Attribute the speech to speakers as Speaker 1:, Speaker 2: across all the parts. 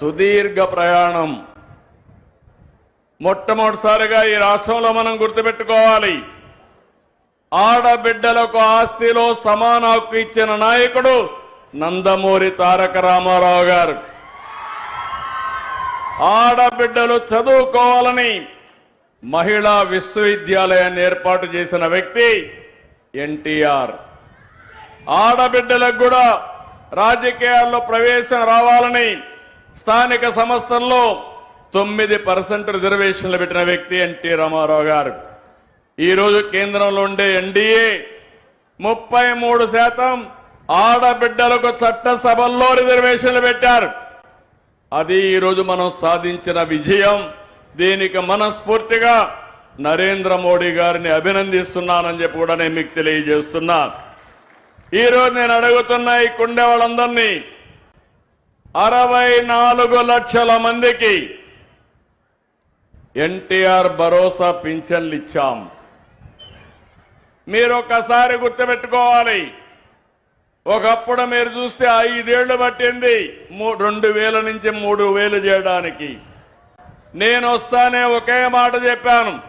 Speaker 1: సుదీర్ఘ ప్రయాణం. మొట్టమొదటిసారిగా ఈ రాష్ట్రంలో మనం గుర్తుపెట్టుకోవాలి. ఆడబిడ్డలకు ఆస్తిలో సమాన హక్కు ఇచ్చిన నాయకుడు నందమూరి తారక రామారావు గారు. ఆడబిడ్డలు చదువుకోవాలని మహిళా విశ్వవిద్యాలయాన్ని ఏర్పాటు చేసిన వ్యక్తి ఎన్టీఆర్. ఆడబిడ్డలకు కూడా రాజకీయాల్లో ప్రవేశం రావాలని స్థానిక సంస్థల్లో తొమ్మిది పర్సెంట్ రిజర్వేషన్లు పెట్టిన వ్యక్తి ఎన్టీ రామారావు గారు. ఈరోజు కేంద్రంలో ఉండే ఎన్డీఏ ముప్పై మూడు శాతం ఆడబిడ్డలకు చట్టసభల్లో రిజర్వేషన్లు పెట్టారు. అది ఈరోజు మనం సాధించిన విజయం. దీనికి మనస్ఫూర్తిగా నరేంద్ర మోడీ గారిని అభినందిస్తున్నానని చెప్పి కూడా నేను మీకు తెలియజేస్తున్నా. ఈ రోజు నేను అడుగుతున్నా ఈ కుండే వాళ్ళందరినీ అరవై నాలుగు లక్షల మందికి ఎన్టీఆర్ భరోసా పింఛన్లు ఇచ్చాం మీరు ఒకసారి గుర్తుపెట్టుకోవాలి. ఒకప్పుడు మీరు చూస్తే ఐదేళ్ళు పట్టింది. మూ- రెండు వేల నుంచి మూడు వేలు చేయడానికి. నేను వస్తానే ఒకే మాట చెప్పాను.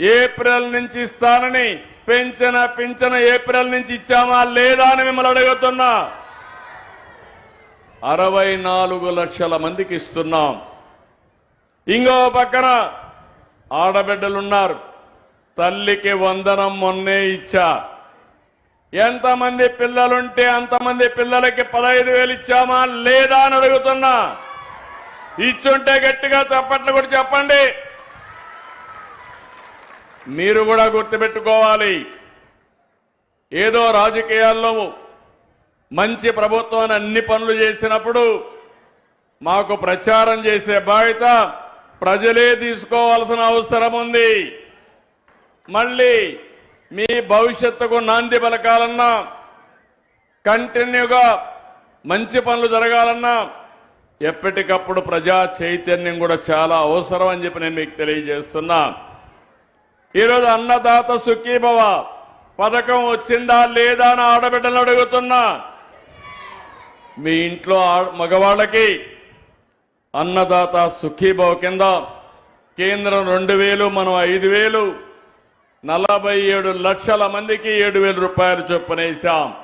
Speaker 1: ఏప్రిల్ నుంచి ఇస్తానని పెంచిన పింఛన ఏప్రిల్ నుంచి ఇచ్చామా లేదా అని మిమ్మల్ని అడుగుతున్నా. అరవై నాలుగు లక్షల మందికి ఇస్తున్నాం. ఇంకో పక్కన ఆడబిడ్డలున్నారు. తల్లికి వందనం మొన్నే ఇచ్చా. ఎంతమంది పిల్లలుంటే అంతమంది పిల్లలకి పదహైదు వేలు ఇచ్చామా లేదా అని అడుగుతున్నా. ఇచ్చుంటే గట్టిగా చప్పట్లు కూడా చెప్పండి. మీరు కూడా గుర్తుపెట్టుకోవాలి. ఏదో రాజకీయాల్లో మంచి ప్రభుత్వాన్ని అన్ని పనులు చేసినప్పుడు మాకు ప్రచారం చేసే బాధ్యత ప్రజలే తీసుకోవాల్సిన అవసరం ఉంది. మళ్ళీ మీ భవిష్యత్తుకు నాంది పలకాలన్నా కంటిన్యూగా మంచి పనులు జరగాలన్నా ఎప్పటికప్పుడు ప్రజా చైతన్యం కూడా చాలా అవసరం అని చెప్పి నేను మీకు తెలియజేస్తున్నా. ఈరోజు అన్నదాత సుఖీభవ పథకం వచ్చిందా లేదా అని ఆడబిడ్డలు అడుగుతున్నా. మీ ఇంట్లో ఆ- మగవాళ్ళకి అన్నదాత సుఖీభవ కింద కేంద్రం రెండు వేలు మనం ఐదు వేలు నలభై ఏడు లక్షల మందికి ఏడు వేల రూపాయలు చొప్పున వేశాం.